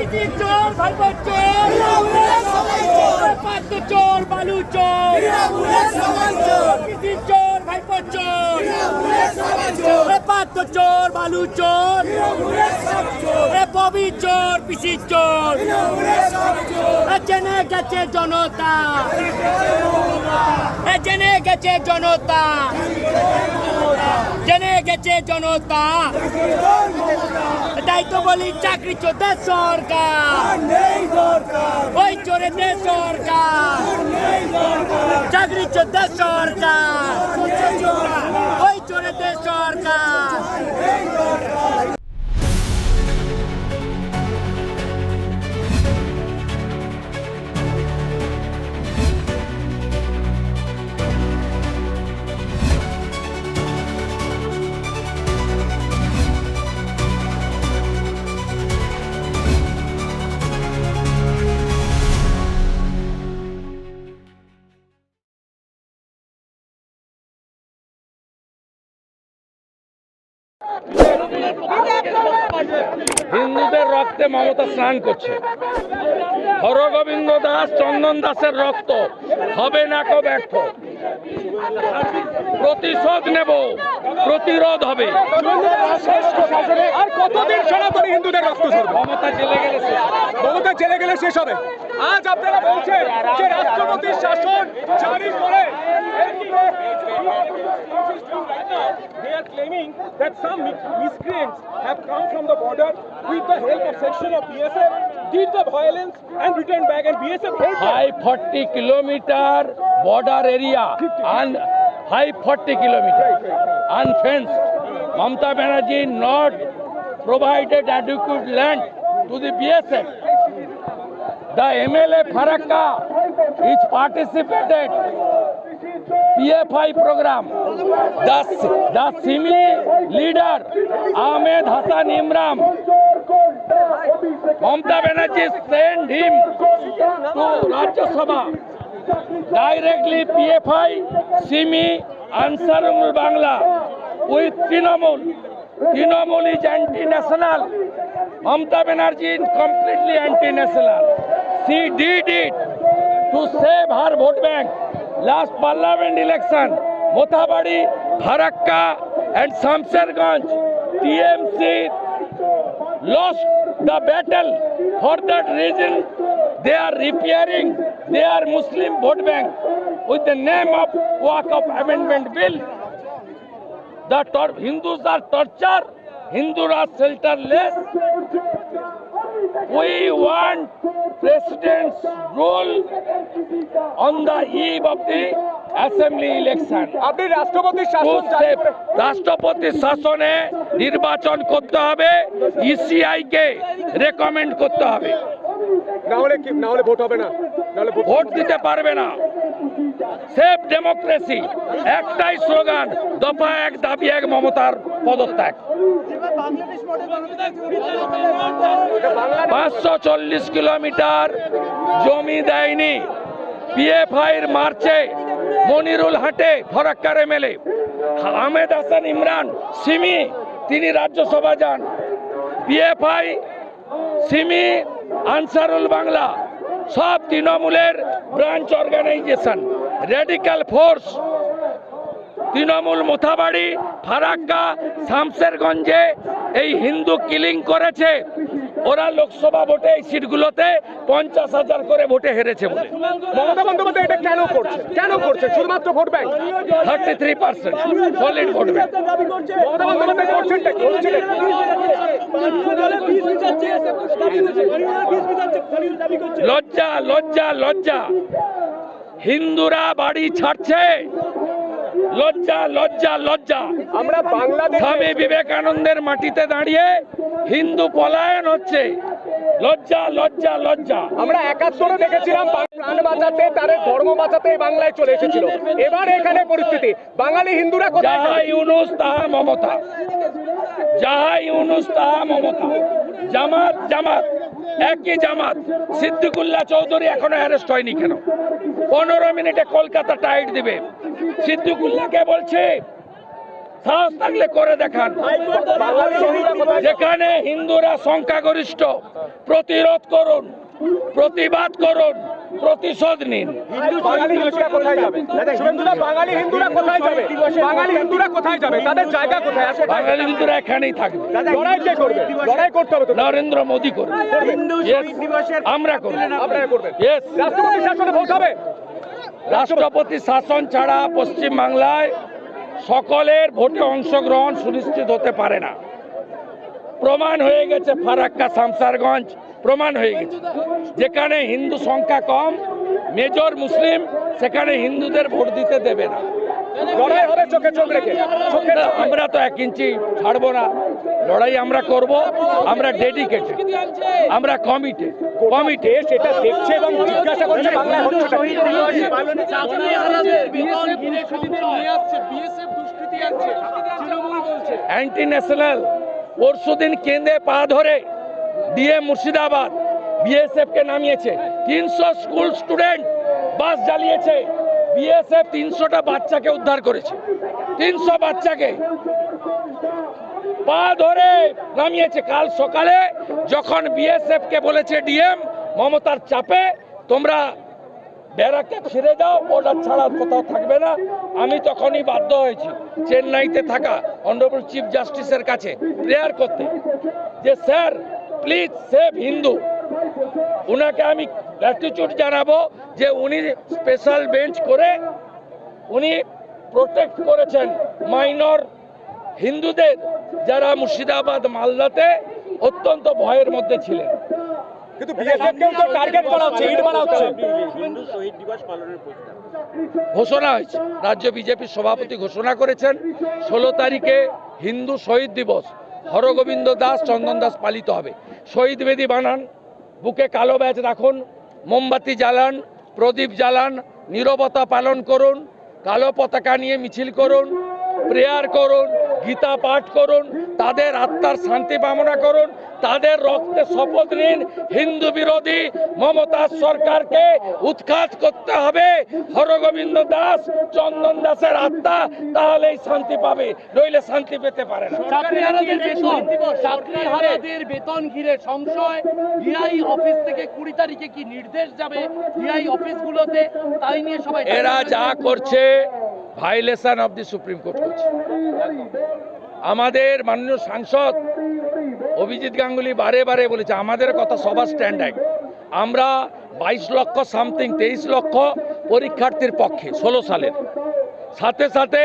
পিসি চোর ভাইপো চোর পাত্র চোর। বালু চোর। পিসি চোর। ভাইপো চোর পাত্র চোর। বালু চোর। ববি চোর। পিসি চোর। জেনে গেছে জনতা। জেনে গেছে জনতা। জেনে গেছে জনতা। তাই তো বলি চাকরি চোদ্দে সরকার। ওই চোরেতে সরকার। চাকরি চোদ্দে সরকার। ওই চোরেতে সরকার। হিন্দুদের রক্তে মমতা স্নান করছে। হরগোবিন্দ দাস চন্দন দাসের রক্ত। হবে না কো ব্যর্থ। প্রতিশোধ নেব প্রতিরোধ হবে। আর কতদিন সনাতনী হিন্দুদের রক্ত মমতা জেলে গেলে মমতা জেলে গেলে শেষ হবে। আজ আপনারা বলছেন যে রাষ্ট্রপতির শাসন জারি করে they are claiming that some miscreants have come from the border with the help of section of BSF, did the violence and returned back and BSF helped High 40 kilometer border area and high 40 kilometer unfenced. Mamta Banerjee not provided adequate land to the BSF. The MLA Farakka is participated PFI program. The, the Simi leader Ahmed Hassan Imram Mamata Banerjee sent him to Rajya Sabha. Directly PFI, Simi, Ansarul Bangla with Trinamool. Trinamool is anti-national. Mamata Banerjee is completely anti-national. She did it to save her vote bank. Last parliament election, Mothabadi, Farakka and Samsarganj, TMC lost the battle. For that reason, they are repairing their Muslim vote bank with the name of Walk of Amendment Bill. The Hindus are tortured, Hindus are shelterless. We want president's rule on the eve of the assembly election. আপনি রাষ্ট্রপতির শাসন রাষ্ট্রপতির শাসনে নির্বাচন করতে হবে? ECI কে recommend করতে হবে। না হলে কি না হলে ভোট হবে না। না হলে ভোট ভোট দিতে পারবে না। সেফ ডেমোক্রেসি একটাই স্লোগান দফা এক দাবি এক মমতার পদত্যাগ। পাঁচশো চল্লিশ কিলোমিটার জমি দেয়নি। পিএফআইয়ের মার্চে মনিরুল হাটে ফরাক্কার এমএলএ, আহমেদ হাসান ইমরান, সিমি, তিনি রাজ্যসভা যান। পিএফআই, সিমি, আনসারুল বাংলা, সব তৃণমূলের branch organisation, radical force Trinamool Mothabari Farakka শামসেরগঞ্জে এই হিন্দু কিলিং করেছে। ওরা লোকসভা ভোটে এই সিটগুলোতে পঞ্চাশ হাজার করে ভোটে হেরেছে বলে। মমতা বন্দ্যোপাধ্যায় এটা কেন করছে? কেন করছে? শুধুমাত্র vote bank? Thirty three percent solid vote bank. Mamata Bandyopadhyay করছেনটা কি? হচ্ছেটা কি? লজ্জা লজ্জা লজ্জা। হিন্দুরা বাড়ি ছাড়ছে। লজ্জা লজ্জা লজ্জা। আমরা বাংলাদেশে স্বামী বিবেকানন্দের মাটিতে দাঁড়িয়ে হিন্দু পলায়ন হচ্ছে। লজ্জা লজ্জা লজ্জা। আমরা একাত্তরে দেখেছিলাম প্রাণ বাঁচাতে তাদের ধর্ম বাঁচাতে বাংলায় চলে এসেছিল। এবার এখানে পরিস্থিতি। বাঙালি হিন্দুরা কোথায় যাহা ইউনুস তাহা মমতা। যাহা ইউনুস তাহা মমতা। জামাত জামাত। একই জামাত। সিদ্দিকুল্লাহ চৌধুরী এখনও অ্যারেস্ট হয়নি কেন? পনেরো মিনিটে কলকাতা টাইট দিবে। সিদ্দিকুল্লাহকে বলছে সাহস থাকলে করে দেখান। যেখানে হিন্দুরা সংখ্যাগরিষ্ঠ প্রতিরোধ করুন প্রতিবাদ করুন প্রতিশোধ নিন। বাঙালি হিন্দুরা কোথায় যাবে? বাঙালি হিন্দুরা কোথায় যাবে? বাঙালি হিন্দুরা কোথায়? যাবে তাদের জায়গা কোথায় আছে বাঙালি হিন্দুরা এখানেই থাকবে। লড়াই কে করবে? লড়াই করতে হবে নরেন্দ্র মোদী করবে। আমরা করব। আপনারা করবেন। রাষ্ট্রপতি শাসনে ভোট হবে? রাষ্ট্রপতি শাসন ছাড়া পশ্চিম বাংলায় সকলের ভোটে অংশগ্রহণ সুনিশ্চিত হতে পারে না। প্রমাণ হয়ে গেছে ফারাক্কা শামসারগঞ্জ, প্রমাণ হয়ে গেছে। যেখানে হিন্দু সংখ্যা কম, মেজর মুসলিম, সেখানে হিন্দুদের ভোট দিতে দেবে না। লড়াই হবে চোখে চোখ রেখে। চোখে আমরা- তো এক ইঞ্চি ছাড়বো না। লড়াই আমরা করব আমরা ডেডিকেটেড আমরা কমিটেড কমিটেড দেশ এটা দেখছে এবং জিজ্ঞাসা করছে হচ্ছে অ্যান্টি ন্যাশনাল পরশুদিন কেন্দ্রে পা ধরে দিয়ে মুর্শিদাবাদ বিএসএফ কে নামিয়েছে। তিনশো স্কুল স্টুডেন্ট বাস জ্বালিয়েছে। বিএসএফ তিনশোটা বাচ্চাকে উদ্ধার করেছে। তিনশো বাচ্চাকে। পা ধরে নামিয়েছে। কাল সকালে যখন বিএসএফ কে বলেছে ডিএম, মমতার চাপে তোমরা ব্যারাকে ফিরে যাও বর্ডার ছাড়া কোথাও থাকবে না। আমি তখনই বাধ্য হয়েছি চেন্নাইতে থাকা অনারেবল চিফ জাস্টিসের কাছে প্রেয়ার করতে যে, স্যার, প্লিজ সেভ হিন্দু। উনাকে আমি গ্র্যাটিটিউড জানাব যে উনি স্পেশাল বেঞ্চ করে উনি প্রোটেক্ট করেছেন মাইনর হিন্দুদের যারা মুর্শিদাবাদ মালদাতে অত্যন্ত ভয়ের মধ্যে ছিলেন। কিন্তু বিএসএফ তো টার্গেট করা হচ্ছে ইট মারা হচ্ছে। ঘোষণা হয়েছে রাজ্য বিজেপির সভাপতি ঘোষণা করেছেন ষোলো তারিখে হিন্দু শহীদ দিবস হরগোবিন্দ দাস চন্দন দাস পালিত হবে। শহীদ বেদি বানান বুকে কালো ব্যাজ রাখুন, মোমবাতি জ্বালান, প্রদীপ জ্বালান, নিরবতা পালন করুন, কালো পতাকা নিয়ে মিছিল করুন, প্রেয়ার করুন গীতা পাঠ করুন তাদের আত্মার শান্তি কামনা করুন তাদের রক্তে শপথ নিন। হিন্দু বিরোধী মমতা সরকারকে উৎখাত করতে হবে। হরগোবিন্দ দাস চন্দন দাসের আত্মা তাহলেই শান্তি পাবে নইলে শান্তি পেতে পারে না। চাকরিহারাদের বেতন। চাকরিহারাদের বেতন ঘিরে সংশয়। ডিআই অফিস থেকে কুড়ি তারিখে কি নির্দেশ যাবে? ডিআই অফিসগুলোতে তাই নিয়ে সবাই এরা যা করছে violation of the supreme court করছে। আমাদের মাননীয় সাংসদ অভিজিৎ গাঙ্গুলি বারে বারে বলেছে, আমাদের কথা সবার স্ট্যান্ড এক আমরা বাইশ লক্ষ সামথিং তেইশ লক্ষ পরীক্ষার্থীর পক্ষে ষোলো সালের। সাথে সাথে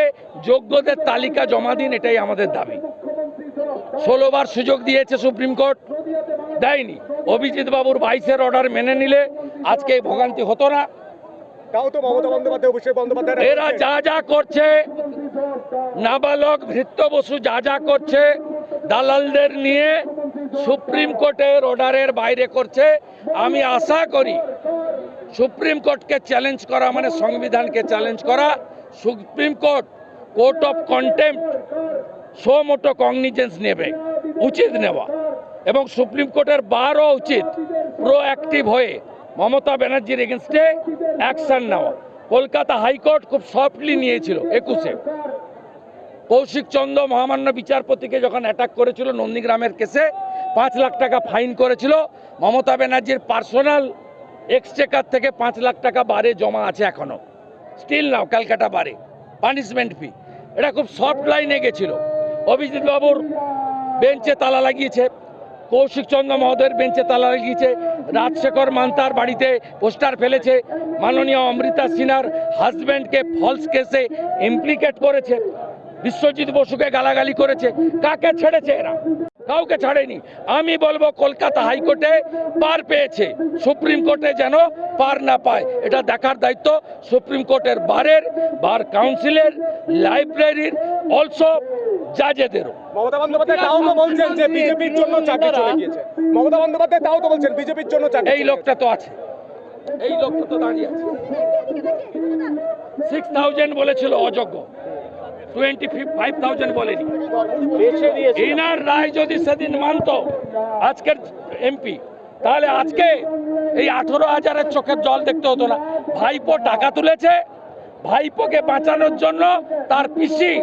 যোগ্যদের তালিকা জমা দিন, এটাই আমাদের দাবি। ষোলোবার সুযোগ দিয়েছে সুপ্রিম কোর্ট দেয়নি। অভিজিৎ বাবুর বাইশের অর্ডার মেনে নিলে আজকে এই ভোগান্তি হতো না। তাও তো মমতা বন্দ্যোপাধ্যায় অভিষেক বন্দ্যোপাধ্যায় এরা যা যা করছে নাবালক ভৃত্য বসু যা যা করছে দালালদের নিয়ে সুপ্রিম কোর্টের অর্ডারের বাইরে করছে। আমি আশা করি সুপ্রিম কোর্টকে চ্যালেঞ্জ করা মানে সংবিধানকে চ্যালেঞ্জ করা supreme court court of contempt suo motu cognizance নেবে উচিত নেওয়া। এবং সুপ্রিম কোর্টের বারও উচিত প্রোঅ্যাক্টিভ হয়ে মমতা ব্যানার্জির এগেনস্টে অ্যাকশন নেওয়া। কলকাতা হাইকোর্ট খুব সফটলি নিয়েছিল, একুশে। কৌশিক চন্দ্র মহামান্য বিচারপতিকে যখন অ্যাটাক করেছিল নন্দীগ্রামের কেসে পাঁচ লাখ টাকা ফাইন করেছিল। মমতা ব্যানার্জির পার্সোনাল এক্সচেকার থেকে পাঁচ লাখ টাকা বারে জমা আছে এখনও। স্টিল নাও, ক্যালকাটা বারে পানিশমেন্ট ফি এটা খুব সফট লাইনে গেছিল। অভিজিৎ বাবুর বেঞ্চে তালা লাগিয়েছে। কৌশিক চন্দ্র মহোদয়ের বেঞ্চে তালা লাগিয়েছে। রাজশেখর মান্তার বাড়িতে পোস্টার ফেলেছে। মাননীয় অমৃতা সিনহার হাজব্যান্ডকে ফলস কেসে ইমপ্লিকেট করেছে। বিশ্বজিৎ বসুকে গালাগালি করেছে। কাকে ছেড়েছে এরা? কাউকে ছাড়েনি। আমি বলব কলকাতা হাইকোর্টে পার পেয়েছে। সুপ্রিম কোর্টে যেন পার না পায়। এটা দেখার দায়িত্ব সুপ্রিম কোর্টের বারের, বার কাউন্সিলের, লাইব্রেরির অলসো জাজেদেরও মমতা বন্দ্যোপাধ্যায় তাও তো বলছেন যে বিজেপির জন্য চাকরি চলে গিয়েছে। মমতা বন্দ্যোপাধ্যায় তাও তো বলছেন বিজেপির জন্য চাকরি এই লোকটা তো আছে। এই লোকটা তো দাঁড়িয়ে আছে। সিক্স থাউজেন্ড বলেছিল অযোগ্য। টোয়েন্টি ফাইভ থাউজেন্ড বলেনি ইনার রায় যদি সেদিন মানত আজকের এমপি তাহলে আজকে এই আঠেরো হাজারের চোখের জল দেখতে হতো না। ভাইপো টাকা তুলেছে ভাইপোকে বাঁচানোর জন্য তার পিসি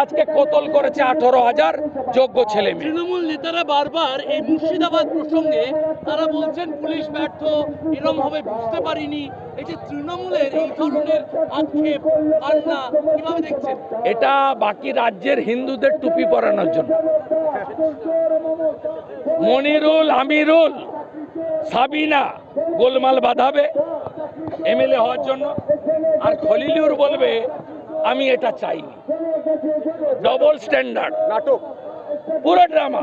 আজকে কতল করেছে আঠারো হাজার যোগ্য ছেলে মেয়ে। তৃণমূল নেতারা বারবার এই মুর্শিদাবাদ প্রসঙ্গে তারা বলছেন পুলিশ ব্যর্থ এরম হবে বুঝতে পারিনি। এই যে তৃণমূলের এই ধরনের আক্ষেপ কান্না কীভাবে দেখছেন? এটা বাকি রাজ্যের হিন্দুদের টুপি পরানোর জন্য। মনিরুল আমিরুল সাবিনা গোলমাল বাঁধাবে। এমএলএ হওয়ার জন্য। আর খলিলুর বলবে আমি এটা চাইনি। ডবল স্ট্যান্ডার্ড নাটক। পুরো ড্রামা?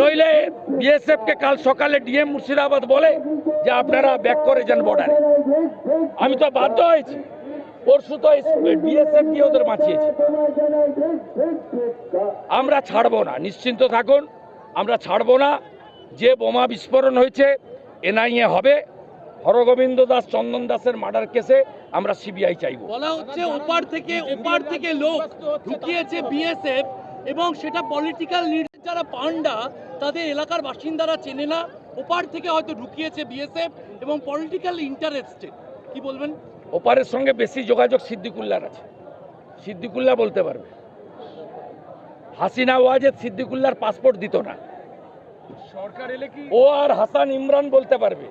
নইলে বিএসএফ কে কাল সকালে ডিএম মুর্শিদাবাদ বলে যে আপনারা ব্যাক করে যান বর্ডারে আমি তো বাধ্য হয়েছি। পরশু তো বিএসএফ গিয়ে ওদের বাঁচিয়েছে। আমরা ছাড়বো না। নিশ্চিন্ত থাকুন আমরা ছাড়বো না। যে বোমা বিস্ফোরণ হয়েছে এনআইএ হবে। হরগোবিন্দ দাস চন্দন দাসের মার্ডার কেসে আমরা সিবিআই চাইব। বলা হচ্ছে ওপার থেকে ওপার থেকে লোক ঢুকিয়েছে বিএসএফ এবং সেটা পলিটিক্যাল লিডার যারা পান্ডা তাদের এলাকার বাসিন্দারা চেনে না। ওপার থেকে হয়তো ঢুকিয়েছে বিএসএফ এবং পলিটিক্যাল ইন্টারেস্টেড কি বলবেন? ওপারের সঙ্গে বেশি যোগাযোগ সিদ্দিকুল্লার আছে। সিদ্দিকুল্লা বলতে পারবে। হাসিনা ওয়াজেদ সিদ্দিকুল্লার পাসপোর্ট দিত না। সরকার এলে কি ও আর হাসান ইমরান বলতে পারবে।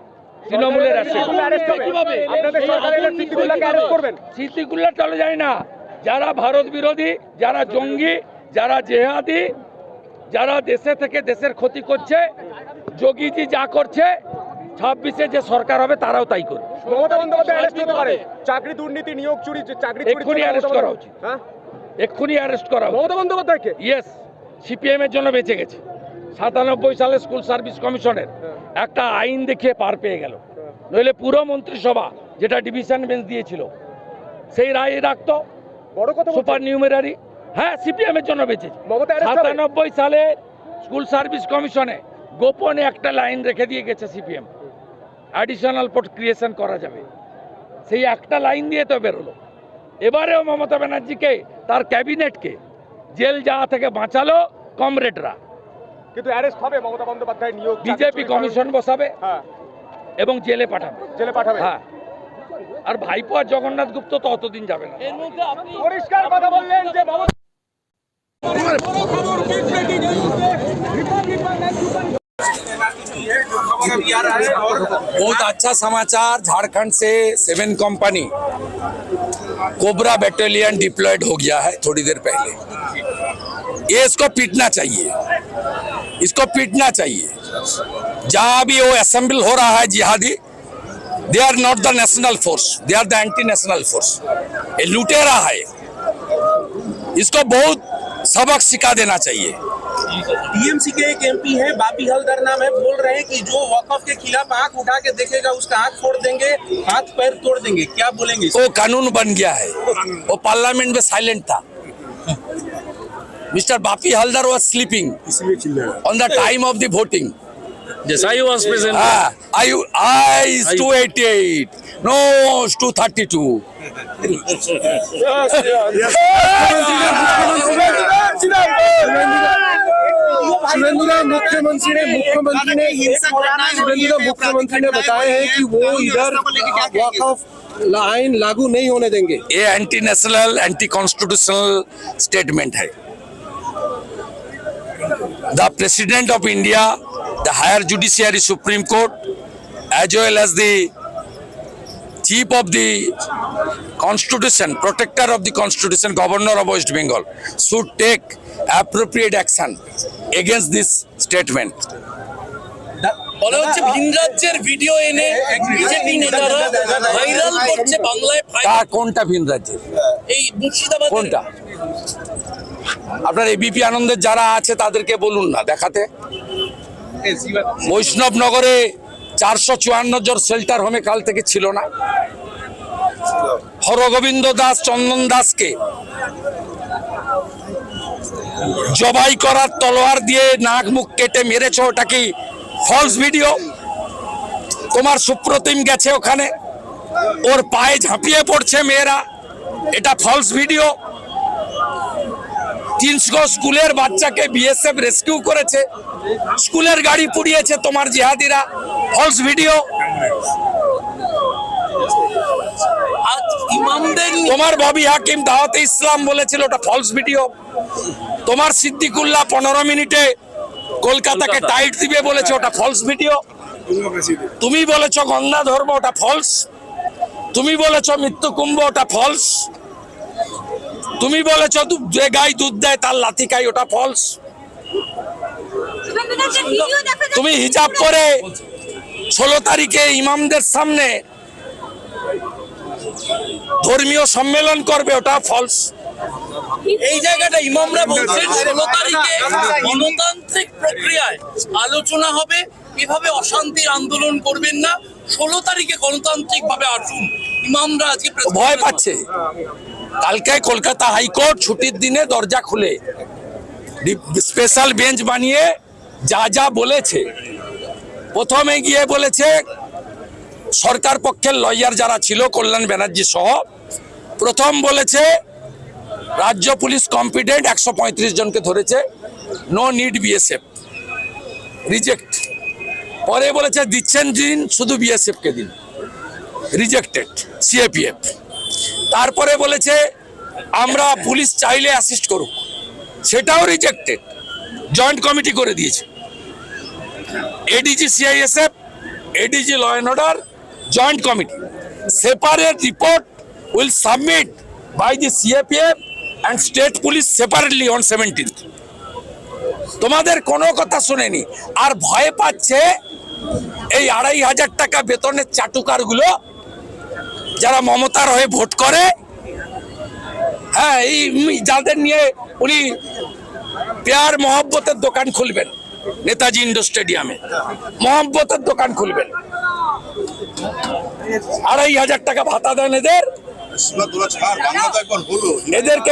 তৃণমূলের আছে সিদ্দিকুল্লা arrest হবে? কীভাবে? আপনাদের এই সরকার এলে আগুন সিদ্দিকুল্লাহকে কীভাবে? arrest করবেন সিদ্দিকুল্লা চলে যায় না যারা ভারত বিরোধী যারা জঙ্গি যারা জেহাদি যারা দেশে থেকে দেশের ক্ষতি করছে যোগীজি যা করছে ছাব্বিশে যে সরকার হবে তারাও তাই করবে অ্যারেস্ট চাকরি দুর্নীতি নিয়োগ চুরি চাকরি এক্ষুনি arrest করা উচিত। হ্যাঁ এক্ষুনি অ্যারেস্ট করা উচিত। মমতা বন্দ্যোপাধ্যায়কে ইয়েস সিপিএম এর জন্য বেঁচে গেছে সাতানব্বই সালে স্কুল সার্ভিস কমিশনের একটা আইন দেখিয়ে পার পেয়ে গেল। নইলে পুরো মন্ত্রিসভা যেটা ডিভিশন বেঞ্চ দিয়েছিল সেই রায় রাখতো। বড় কথা সুপার নিউমেরারি হ্যাঁ সিপিএম এর জন্য বেঁচেছে? সাতানব্বই সালে স্কুল সার্ভিস কমিশনে গোপনে একটা লাইন রেখে দিয়ে গেছে সিপিএম। অ্যাডিশনাল পোর্ট ক্রিয়েশন করা যাবে। সেই একটা লাইন দিয়ে তো বেরোলো। এবারেও মমতা ব্যানার্জিকে তার ক্যাবিনেটকে জেল যাওয়া থেকে বাঁচালো কমরেডরা। কিন্তু অ্যারেস্ট হবে মমতা বন্দ্যোপাধ্যায় নিয়োগ চাকরি বিজেপি চুরির কমিশন বসাবে কারণে। হ্যাঁ এবং জেলে পাঠাবে জেলে পাঠাবে হ্যাঁ আর ভাইপো আর জগন্নাথ গুপ্ত তো অতদিন যাবে না এর মধ্যে আপনি পরিষ্কার কথা বললেন যে মমতা बहुत अच्छा समाचार झारखंड से seven company cobra battalion deployed हो गया है थोड़ी देर पहले ये इसको पीटना चाहिए इसको पीटना चाहिए। जहाँ भी वो असेंबल हो रहा है जिहादी they are not the national force they are the anti national force ये लुटेरा है। इसको बहुत सबक सिखा देना चाहिए। टीएमसी के एक एमपी हैं बापी हल्दर नाम है बोल रहे हैं कि जो वकफ के खिलाफ आँख उठा के देखेगा उसका आँख फोड़ देंगे हाथ पैर तोड़ देंगे क्या बोलेंगे वो कानून बन गया है। वो पार्लियामेंट में साइलेंट था। Mister Bapi Haldar was sleeping on the time of the voting. Yes, I was present. Ah, I, I is 288. No, it's 232. Surendra मुख्यमंत्री ने मुख्यमंत्री ने सुरेंद्र मुख्यमंत्री ने बताया है कि वो इधर आइन लागू नहीं होने देंगे ये anti national anti constitutional statement है the President of India, the Higher Judiciary Supreme Court, as well as the Chief of the Constitution, Protector of the Constitution, Governor of West Bengal, should take appropriate action against this statement. বলা হচ্ছে ভিন রাজ্যের video এনে BJP নেতারা viral করছে বাংলায় কোনটা ভিন রাজ্যের এই মুর্শিদাবাদ কোনটা আপনার এবিপি আনন্দের যারা আছে তাদেরকে বলুন না, দেখাতে। বৈষ্ণবনগরে চারশো চুয়ান্ন জন শেল্টার হোমে কাল থেকে ছিল না। হরগোবিন্দ দাস, চন্দন দাসকে জবাই করার তলোয়ার দিয়ে নাক মুখ কেটে মেরেছ, ওটা কি ফলস ভিডিও তোমার সুপ্রতিম গেছে ওখানে, ওর পায়ে ঝাঁপিয়ে পড়ছে মেয়েরা, এটা ফলস ভিডিও তিনশো স্কুলের বাচ্চাকে বিএসএফ রেস্কিউ করেছে। স্কুলের গাড়ি পুড়িয়েছে তোমার জিহাদিরা। ফলস ভিডিও তোমার ববি হাকিম দাওয়াতে ইসলাম বলেছিল ওটা ফলস ভিডিও তোমার সিদ্দিকুল্লাহ পনেরো মিনিটে কলকাতাকে টাইট দিবে বলেছে ওটা ফলস ভিডিও তুমি বলেছ গঙ্গা ধর্ম ওটা ফলস তুমি বলেছ মৃত্যু কুম্ভ ওটা ফলস তুমি বলেছ যে গাই দুধ দেয় তার লাথি খাই ওটা ফলস তুমি হিজাব করে ষোলো তারিখে ইমামদের সামনে ধর্মীয় সম্মেলন করবে ওটা ফলস এই জায়গাটা ইমামরা বলছেন ষোলো তারিখে গণতান্ত্রিক প্রক্রিয়ায় আলোচনা হবে এভাবে অশান্তির আন্দোলন করবেন না। ষোলো তারিখে গণতান্ত্রিক ভাবে আসুন। ইমামরা আজকে ভয় পাচ্ছে। কালকে কলকাতা হাইকোর্ট ছুটির দিনে দরজা খুলে। স্পেশাল বেঞ্চ বানিয়ে যা যা বলেছে। প্রথমে গিয়ে বলেছে, সরকার পক্ষের লয়ার যারা ছিল, কল্যাণ ব্যানার্জি সহ, প্রথম বলেছে, রাজ্য পুলিশ কম্পিটেন্ট একশো পঁয়ত্রিশ জনকে ধরেছে নো নিড বিএসএফ রিজেক্ট পরে বলেছে, দিচ্ছেন দিন, শুধু বিএসএফকে দিন রিজেক্টেড সিএপিএফ তারপরে বলেছে, আমরা পুলিশ চাইলে অ্যাসিস্ট করুক। সেটাও রিজেক্টেড জয়েন্ট কমিটি করে দিয়েছে। ADG CISF ADG law and order joint committee separate report will submit by the CAPF and state police separately on seventeenth তোমাদের কোনো কথা শুনেনি। আর ভয় পাচ্ছে এই আড়াই হাজার টাকা বেতনের চাটুকারগুলো যারা মমতার হয়ে ভোট করে হ্যাঁ এই যাদের নিয়ে উনি পেয়ার মহব্বতের দোকান খুলবেন, নেতাজি ইন্ডোর স্টেডিয়ামে। মহব্বতের দোকান খুলবেন। আড়াই হাজার টাকা ভাতা দেন এদের। এদেরকে